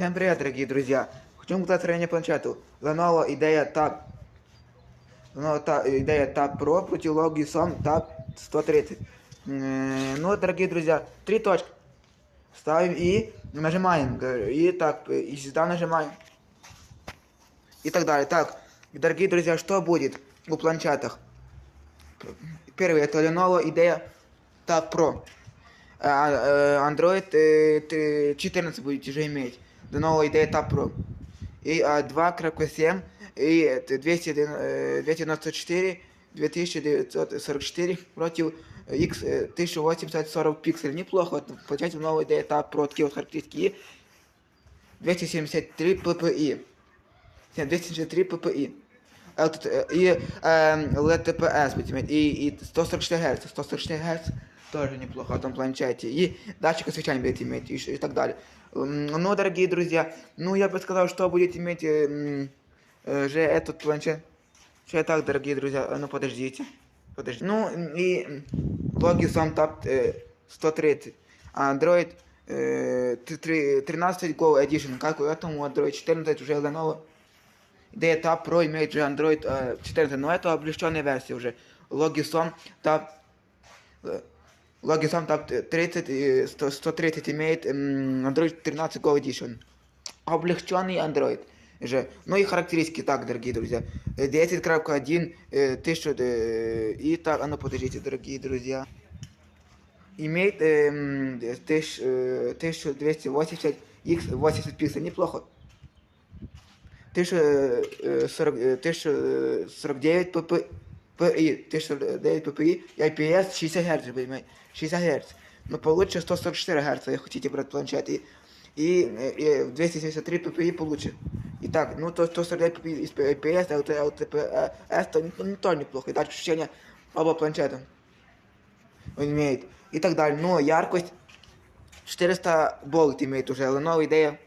Всем привет, дорогие друзья! Хотим показать сравнение планшету. Lenovo IDEA Tab Lenovo Ta- IDEA Tab Pro против Logitech Som Tab 130. М, Ну, дорогие друзья, три точки. Ставим и нажимаем. И так, э, и сюда нажимаем. И так далее. Так, дорогие друзья, что будет у планшетах? Первый это Lenovo IDEA Tab Pro. А, э, Android э, т- 14 будете уже иметь. До новой IDEA Tab Pro. И а, 2.7 и э, 200, э, 294 2944 против X э, 1080-40 пикселей. Неплохо. Вот, Получается новая IDEA Tab Pro. Такие вот характеристики. И 273 PPI. Нет, 263 PPI. А вот, э, И эм, LTPS будете иметь. И, и 144 Гц. 144 Гц Тоже неплохо в этом планшете. И датчик освещения будете иметь. И, и так далее. Ну, дорогие друзья, ну я бы сказал, что будете иметь э, э, же этот планшет. Что так, дорогие друзья, а ну подождите. Подождите. Ну и Logitech Tab э, 130. А Android э, т- три- 13 Go Edition. Как у этому Android 14 уже Lenovo IDEA Tab Pro имеет же Android э, 14, но это облегченная версия уже. Logitech Tab э, Logitech Tab 30 и 100 130 имеет м, Android 13 Go Edition. Облегченный Android же. Ну и характеристики так, дорогие друзья. Э, 10.1 э, 1000 э, и так, а ну подождите, дорогие друзья. Имеет э, м, тысяч- э, 1280 x 80 пикселей, неплохо. 1049 pp PI, 1049 PPI и IPS 60 Гц, вы понимаете, 60 Гц. Но получше 144 Гц, если хотите брать планшет. И, и, и 273 PPI получше. Итак, ну то 149 PPI из IPS, а вот LTPS, то не, не то неплохо. И дальше ощущение оба планшета он имеет. И так далее. Но яркость 400 болт имеет уже. Lenovo IDEA.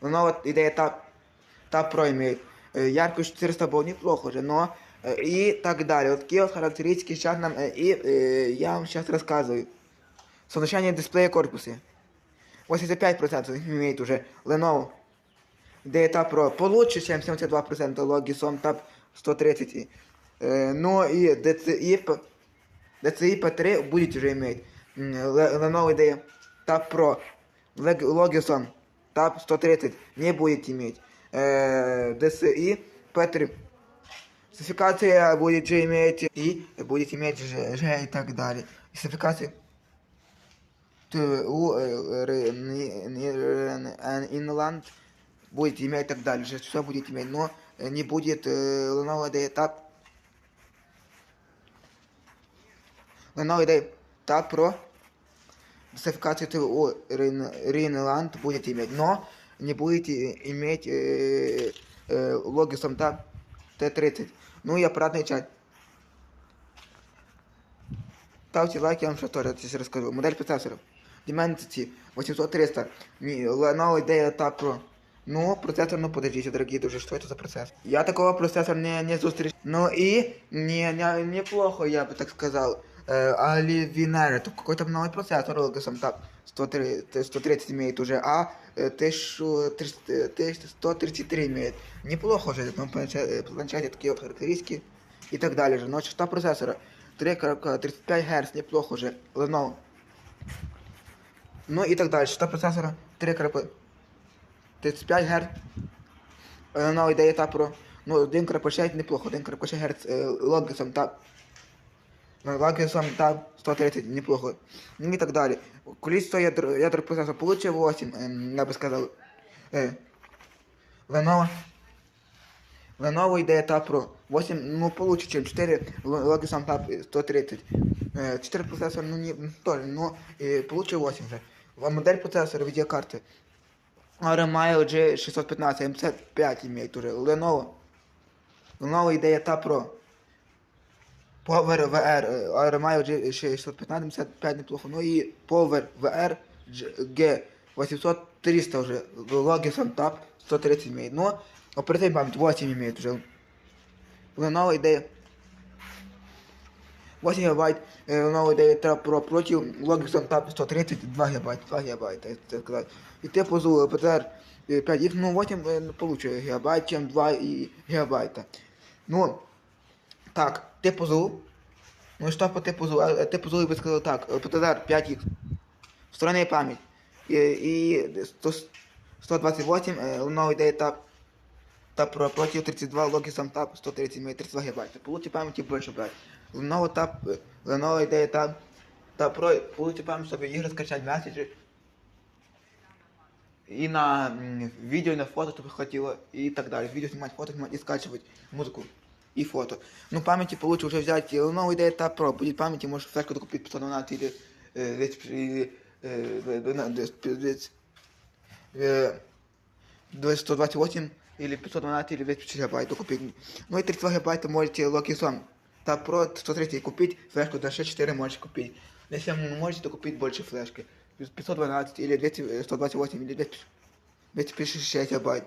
Lenovo IDEA Tab, Tab Pro имеет. Э, Яркость 400 болт неплохо уже, но э, и так далее. Вот такие вот характеристики сейчас нам, э, и э, я вам сейчас рассказываю. Соотношение дисплея корпуса. 85% имеет уже Lenovo. IDEA Tab Pro получше, чем 72% Logitech Tab 130. Э, но и DCI, п- DCI P3 будете уже иметь. М, Л- Lenovo IDEA Tab Pro. Leg- Logitech Tab 130 не будете иметь. Э, DCI P3. Суффикация будет же иметь и будет иметь же, же и так далее. И суффикация э, инланд будет иметь так далее. Же все будет иметь, но не будет э, лунного этап. Лунного этап про суффикацию ТВО Рейнланд будет иметь, но не будет иметь э, э, Т-30. Ну и аппаратная часть. Ставьте лайк, я вам сейчас тоже здесь расскажу. Модель процессоров. Dimensity 800-300. Не- Lenovo IDEA Tab Pro. Ну, процессор, ну подождите, дорогие друзья, что это за процессор? Я такого процессора не, не зустріч. Ну и не, не, неплохо, я бы так сказал. Э, Alienware, это какой-то новый процессор, Logitech Tab 130, 130 имеет уже, а э, 1300, э, 1133 имеет. Неплохо уже, на планшете, планшете такие вот характеристики и так далее же. Но частота процессора 3,35 Гц, неплохо уже, Lenovo. Ну и так далее. Частота процессора 3,35 Гц. Lenovo IDEA Tab Pro. Ну, 1,6 неплохо, 1,6 Гц. Logitech Tab. Logitech Tab 130 неплохо. Ну и так далее. Количество ядер, ядер процессора получше 8, эм, я бы сказал. Э, Lenovo. Lenovo IDEA Tab Pro. 8, ну получше, чем 4 Logitech Tab 130. Э, 4 процессора, ну не, тоже, но э, получше 8 же. А Модель процессора видеокарты. RMI G615 M55 имеет уже. Lenovo. Lenovo IDEA Tab Pro. Power VR RMI G615 75 неплохо. Ну и Power VR G 800 300 уже. Logitech Tab 130 имеет. Но оперативная память 8 имеет уже. Lenovo IDEA 8 ГБ, Lenovo 9 Tab Pro проти Logitech Tab 130, 2 ГБ, 2 ГБ, так сказать. І те позу ПТР 5 ну 8 е, получше ГБ, чем 2 і ГБ. Ну, так, ти позу. Ну що по типу зу, а ти позу, я би сказав так, ПТР 5 х Встроєна пам'ять. І, і 100, 128 е, Lenovo 9 Tab Tab Pro проти 32 Logitech Tab 130 МБ, 32 ГБ. Получи памяти больше брать. Lenovo Tab, э, Lenovo IDEA Tab, Tab Pro, получи память, чтобы игры скачать, месседжи. И на м, видео, и на фото, чтобы хватило, и так далее. Видео снимать, фото снимать и скачивать музыку и фото. Ну, памяти получше уже взять. Lenovo IDEA Tab Pro, будет памяти, можешь флешку докупить 512 или э, 200, или, э, 200, э, 128 или 512 или 250 гигабайт купить. Ну и 32 гигабайта можете Logitech та Pro 130 купить, флешку до 64 можете купить. Если вы не можете, то купить больше флешки. 512 или 200, э, 128 или 200, 256 гигабайт.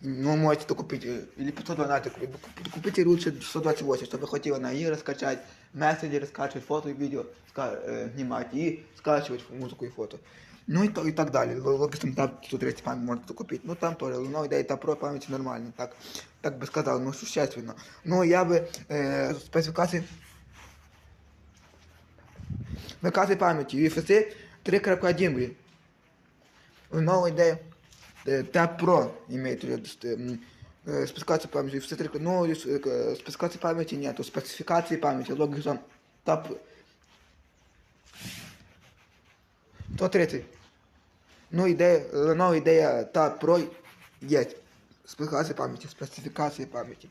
Ну, можете то купить, э, или 512 купить. Куп- Купите лучше 128, чтобы хватило на игры скачать, мессенджеры скачивать, фото и видео ска- э, снимать и скачивать музыку и фото. Ну и, то- и так далее. Логистом там 130 память можете купить. Ну там тоже. Ну да, это про память нормально. Так, так бы сказал, ну существенно. Но я бы э, спецификации спецификации памяти UFC 3.1, блин. Новая идея. Э, Tab Pro имеет в виду, что, м, э, спецификации памяти UFC 3. Ну, э, спецификации памяти нету. Спецификации памяти. Логизм Tab 130. Ну, ідея, нова ідея та про є. Специфікація пам'яті, специфікація пам'яті.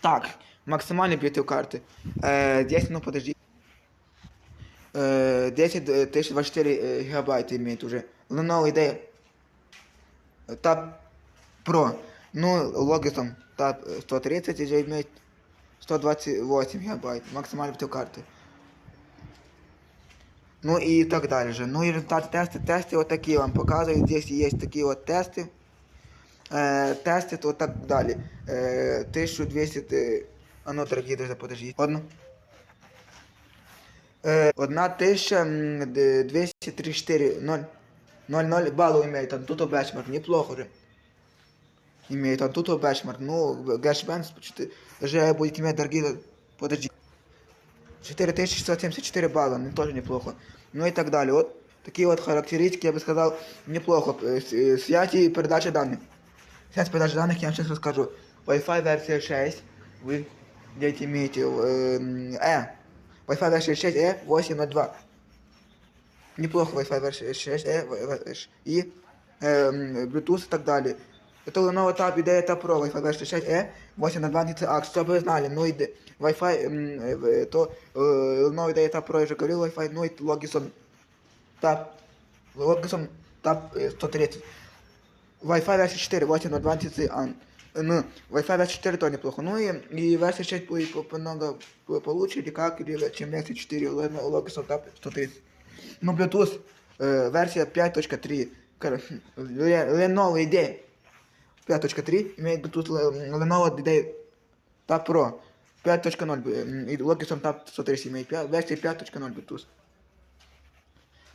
Так, максимальний об'єктив карти. Е, 10, ну подожди. Е, 10 е, 1024 гигабайта имеет уже. Lenovo ідея. Tab Pro. Ну, логисом Tab 130 уже имеет 128 гигабайт. Максимальный объектив карты. Ну и так далее же. Ну и результаты теста. Тесты вот такие вам показывают. Здесь есть такие вот тесты. Э, тесты вот так далее. Э, 1200... э, А ну, дорогие друзья, подождите. Одну. Э, одна тысяча м, д- 234 0 0 баллов имеет Antutu Benchmark. Неплохо же. Имеет Antutu Benchmark. Ну, Gearbest уже будет иметь дорогие... Подожди. 4674 балла, ну тоже неплохо. Ну и так далее. Вот такие вот характеристики, я бы сказал, неплохо. Э, с- э, Связь и передача данных. Связь передачи данных я вам сейчас расскажу. Wi-Fi версия 6. Вы где имеете э, э, Wi-Fi версия 6 э 802. Неплохо Wi-Fi версия 6 э в- в- ш- и э, м, Bluetooth и так далее. Это Lenovo Tab IDEA Tab Pro Wi-Fi версия 6 э 802 DCX, чтобы вы знали, ну и д- Wi-Fi, м, э, то э, Lenovo IDEA Tab Pro я уже говорил, Wi-Fi, ну и Logison Tab, Logison Tab э, 130. Wi-Fi версия 4, 802 DCX. Ну, Wi-Fi версия 4 тоже неплохо. Ну и, и версия 6 будет по- намного по- получше, или как, или чем версия 4, Lenovo Logison Tab 130. Ну, Bluetooth, э, версия 5.3, кор- Ле- Lenovo IDEA 5.3 имеет Bluetooth Le- Lenovo IDEA Tab Pro 5.0 м, и Logitech Tab 130 имеет пя- версия 5.0 Bluetooth.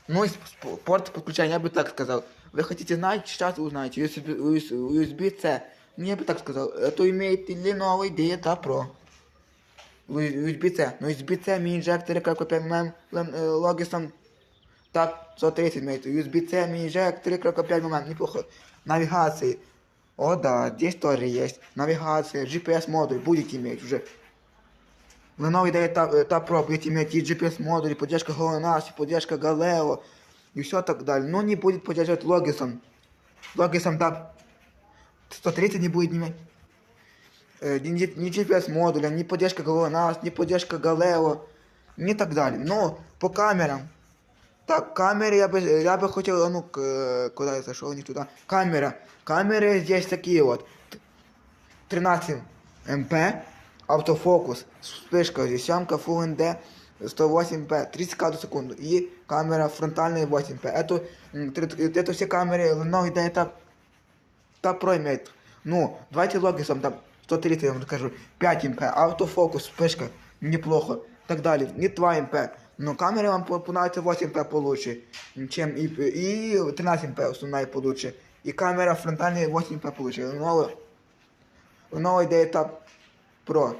Ну и сп- порт подключения, я бы так сказал. Вы хотите знать, сейчас узнаете. USB, USB-C. Ну, я бы так сказал. Это имеет Lenovo IDEA Tab Pro. USB-C. Но USB-C мини-инжекторы, как вы понимаем, Logitech Tab 130 имеет. USB-C мини-инжекторы, как 5 момент. Неплохо. Навигации. О да, здесь тоже есть. Навигация, GPS модуль будете иметь уже. Lenovo IDEA Tab, э, Tab Pro будете иметь и GPS модуль, и поддержка GLONASS, и поддержка Galileo, и все так далее. Но не будет поддерживать Logison. Logison Tab 130 не будет иметь. Э, Ни, ни- ни GPS модуля, ни поддержка GLONASS, ни поддержка Galileo, не так далее. Но по камерам, так, камеры я бы, я бы хотел, а ну, к- куда я зашел, не туда. Камера. Камеры здесь такие вот. Т- 13 МП, автофокус, вспышка, здесь съемка Full HD, 108p, 30 кадров в секунду. И камера фронтальная 8p. Это, м, три- это все камеры, но это, это Tab Pro имеет. Ну, давайте логисом там 130 я вам скажу. 5 МП, автофокус, вспышка, неплохо. так далее. Не 2 МП. Но камера вам по- понравится 8 МП получше, чем и, и 13 МП основная получше. И камера фронтальная 8 МП получше. Lenovo, Lenovo IdeaTab Pro.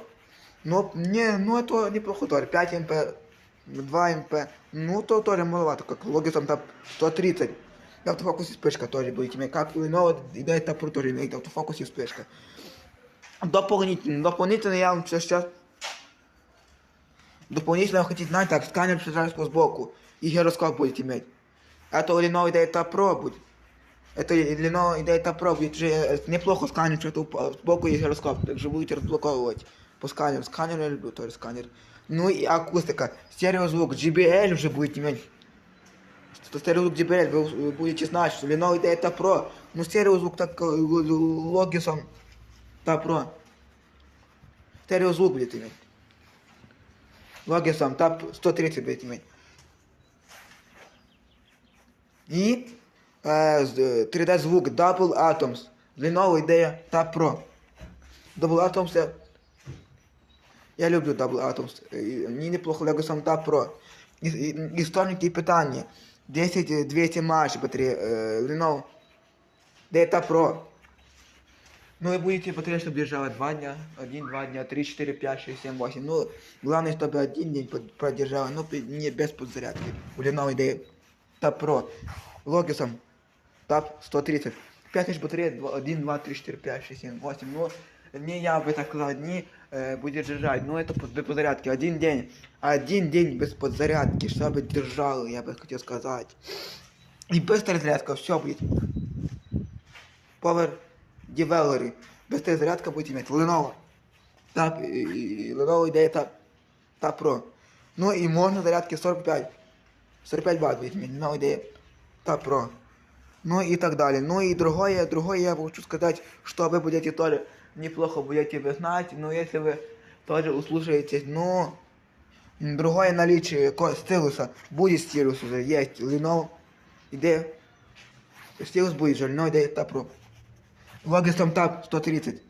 Ну, не, ну это неплохо тоже. 5 МП, 2 МП. Ну, то тоже маловато, как Logitech там 130. И автофокус и вспышка тоже будет иметь. Как у Lenovo IdeaTab Pro тоже имеет автофокус и вспышка. Дополнительно, дополнительно я вам сейчас Дополнительно хотите знать, так, сканер прижался сбоку. И гироскоп будет иметь. Это у Lenovo IdeaTab Pro будет. Это Lenovo IdeaTab Pro будет же неплохо сканер, что-то сбоку и гироскоп. Также будете разблоковывать по сканеру. Сканер я люблю тоже сканер. Ну и акустика. Стереозвук. JBL уже будет иметь. Что стереозвук JBL, вы будете знать, что Lenovo IdeaTab Pro. Ну стереозвук так логисом. Tab Pro. Стереозвук будет иметь. Логисом ТАП 130 будет иметь. И э, з- э, 3D звук Double Atoms. Lenovo идея Tab Pro. Double Atoms я, я люблю Double Atoms. И Мені неплохо Logosом Tab Pro. І- і- Історики і питання. 10 е, 200 мАч батарея. Э, Lenovo. Де Tab Pro. Ну и будете батарея, чтобы держала 2 дня, 1, 2 дня, 3, 4, 5, 6, 7, 8. Ну, главное, чтобы один день под- продержала, но пи- не без подзарядки. У Lenovo идея Tab Pro. Логисом Tab 130. 5 тысяч батареи, 1, 2, 3, 4, 5, 6, 7, 8. Ну, не я бы так сказал, дни э, будет держать. Ну, это под- без подзарядки. Один день. Один день без подзарядки, чтобы держал, я бы хотел сказать. И быстрая зарядка, все будет. Power Developer. Быстрая зарядка будет иметь. Lenovo. Так, и, и Lenovo идея Tab, Tab Pro. Ну и можно зарядки 45. 45 бат будет иметь. Lenovo идея Tab Pro. Ну и так далее. Ну и другое, другое я хочу сказать, что вы будете тоже неплохо будете вы знать, но если вы тоже услышаете, ну, м, другое наличие ко- стилуса, будет стилус уже, есть Lenovo, идея, стилус будет же, Lenovo идея Tab Pro. Логисом Tab 130.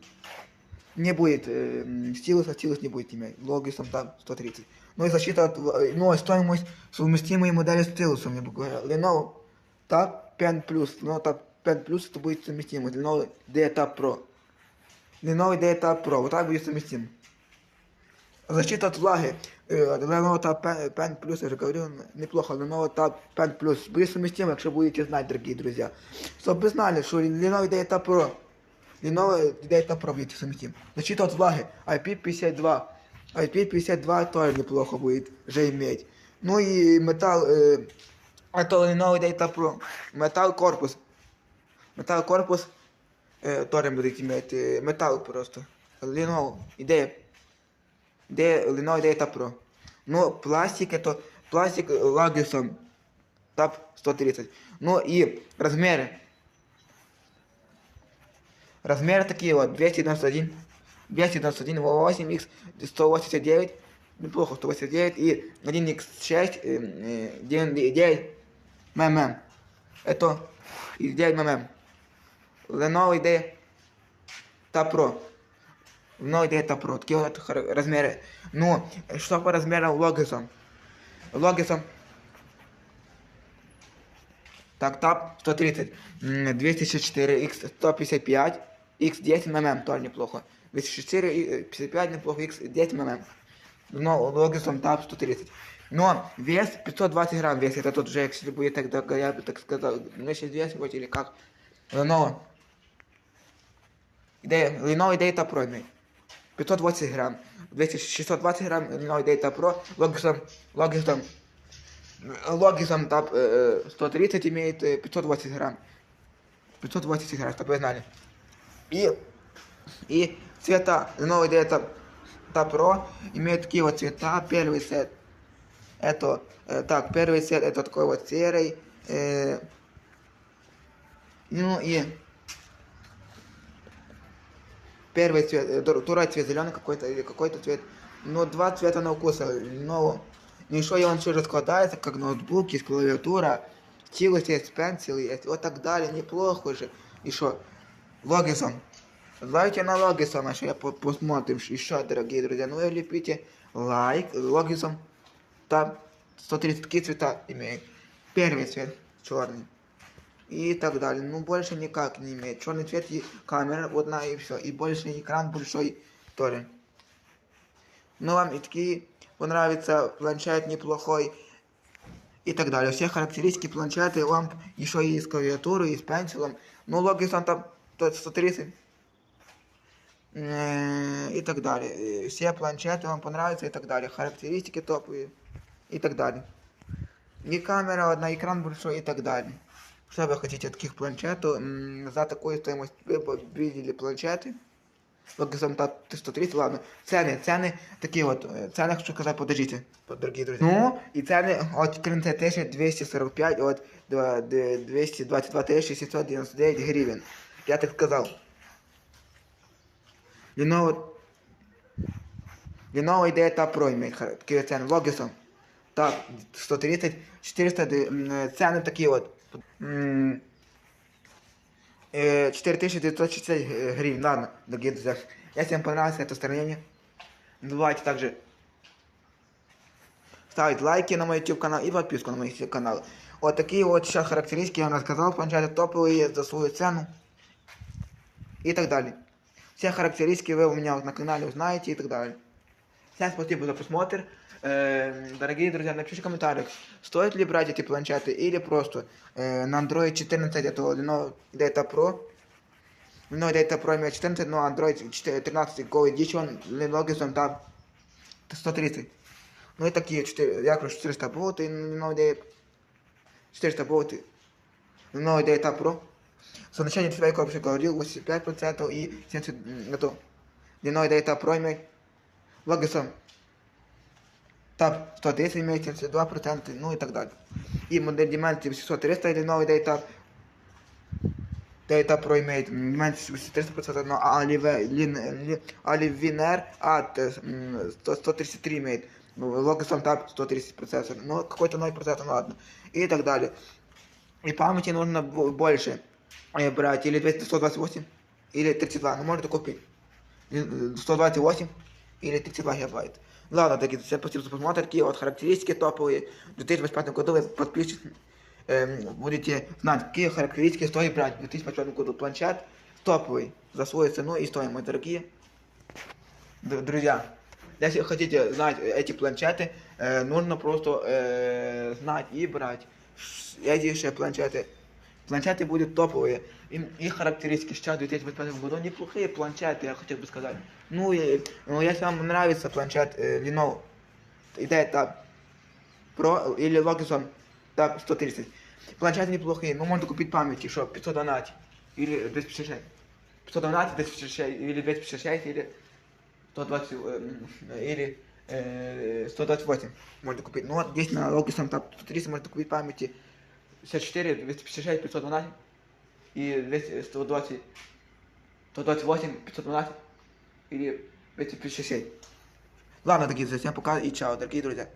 Не будет э, м, стилуса, стилус не будет иметь. Логисом Tab 130. Ну и защита от, э, ну и стоимость совместимой модели с стилусом, я бы говорил. Lenovo Tab Pen Plus. Lenovo Tab Pen Plus это будет совместимо. Lenovo D Tab Pro. Lenovo D Tab Pro. Вот так будет совместимо. Защита от влаги. Э, Lenovo Tab Pen, Pen Plus, я же говорю, неплохо. Lenovo Tab Pen Plus. Будет совместимо, якщо будете знать, дорогие друзья. Чтобы вы знали, что Lenovo D Tab Pro. Lenovo D Tab Pro будет совместим. Защита от влаги. IP52. IP52 тоже неплохо будет же иметь. Ну и металл, э, это Lenovo D Tab Pro. Металл корпус. Металл корпус э, тоже будет иметь. Э, металл просто. Lenovo. Идея. Де Lenovo IDEA Tab Pro. Ну, пластик это пластик Logitech Tab 130. Ну и размеры. Размеры такие вот, 291, 291, 8x, 189, неплохо, 189 и 1x6, э, э, 9 мм. Это и 9 мм. Lenovo IDEA Tab Pro. Ну, идея это про такие вот размеры. Ну, что по размерам логисом? Логисом. Так, тап 130, м, 264, x 155, x 10 мм, тоже неплохо. 264, и, э, 55 неплохо, x 10 мм. Но логисом тап 130. Но вес 520 грамм вес, это тот же, если будет тогда, я бы так сказал, мне сейчас взвешивать или как. Lenovo. Ідея, Lenovo Data Pro имеет. 520 грамм. 200, 620 грамм Lenovo Data Pro. Logitech, Logitech, Logitech Tab э, э, 130 имеет э, 520 грамм. 520 грамм, чтобы вы знали. И, и цвета Lenovo Data Tab Pro имеют такие вот цвета. Первый сет. Это, э, так, первый сет это такой вот серый. э, ну и Первый цвет, э, втор- второй цвет зеленый какой-то или какой-то цвет. Но два цвета на вкус. Но еще и он все раскладается, как ноутбук, есть клавиатура, стилус есть, пенсил есть, вот так далее, неплохо же. Еще логисом. Лайки на логисом, а что я по- посмотрим еще, дорогие друзья. Ну и лепите лайк, логисом. Там 130 такие цвета имеет. Первый цвет черный. И так далее. Ну, больше никак не имеет. Черный цвет и камера одна и все. И больше экран большой тоже. Ну, вам и такие понравится планшет неплохой и так далее. Все характеристики планшета вам еще и с клавиатурой, и с пенсилом. Ну, логис он там 130 э, и так далее. Э, Все планшеты вам понравятся и так далее. Характеристики топовые и так далее. И камера одна, экран большой и так далее. Что вы хотите от таких планшетов? М, За такую стоимость вы бы видели планшеты. Логисом та 130, ладно. Цены, цены такие вот. э, Цены хочу сказать, подождите, под- дорогие друзья. Ну, и цены от 14 245, от два- д- 222 699 гривен. Я так сказал. Lenovo, Lenovo IDEA Tab Pro имеет хар- такие цены. Логисом. Так, 130, 400, д- м, э, цены такие вот. М, э, 4960 э, гривен. Ладно, дорогие друзья. Если вам понравилось это устранение, не забывайте также ставить лайки на мой YouTube канал и подписку на мой YouTube канал. Вот такие вот сейчас характеристики я вам рассказал. Планшеты топовые за свою цену И так далее. Все характеристики вы у меня на канале узнаете и так далее. Всем спасибо за просмотр. Э, Дорогие друзья, напишите в комментариях, стоит ли брать эти планшеты или просто э, на Android 14 это Lenovo Data Pro. Lenovo Data Pro имеет 14, но Android 4 13 Go Edition Lenovo там 130. Ну и такие 4, я говорю 400 болт и Lenovo Data 400 болт и Lenovo Data Pro. Соотношение цветовой корпуса говорил 85% и 70 готов. Длиной дельта проймы логосом. Тап 130 имеет 72%, ну и так далее. И модель Dimensity 800-300 длиной дельта Data Pro имеет меньше 300%, но Alivener от 133 имеет. Logison Tab 130%, но какой-то 0%, ну ладно. И так далее. И памяти нужно больше. брать, или 200 128, или 32, ну можете купить. Или, э, 128 или 32 гигабайт. Ладно, дорогие друзья, спасибо за просмотр. Такие вот характеристики топовые. В 2025 году вы подпишитесь, эм, будете знать, какие характеристики стоит брать в 2025 году. Планшет топовый за свою цену и стоимость, дорогие д- друзья. Если хотите знать эти планшеты, э, нужно просто э, знать и брать Ш- эти же планшеты. Планшеты будут топовые. Им, их характеристики сейчас в 2025 году неплохие планшеты, я хотел бы сказать. Ну, и, ну если вам нравится планшет э, Lenovo, идея Tab Pro или Logitech Tab 130. Планшеты неплохие, но можно купить памяти, что 500 донать или 256. 500 донать, 256 или 256 или 120 э, или э, 128 можно купить. Ну вот здесь на Logitech Tab 130 можно купить памяти 64, 256, 512 и 200, 120, 128, 512 і 256. Ладно, такі, всем пока и чао, дорогие друзья.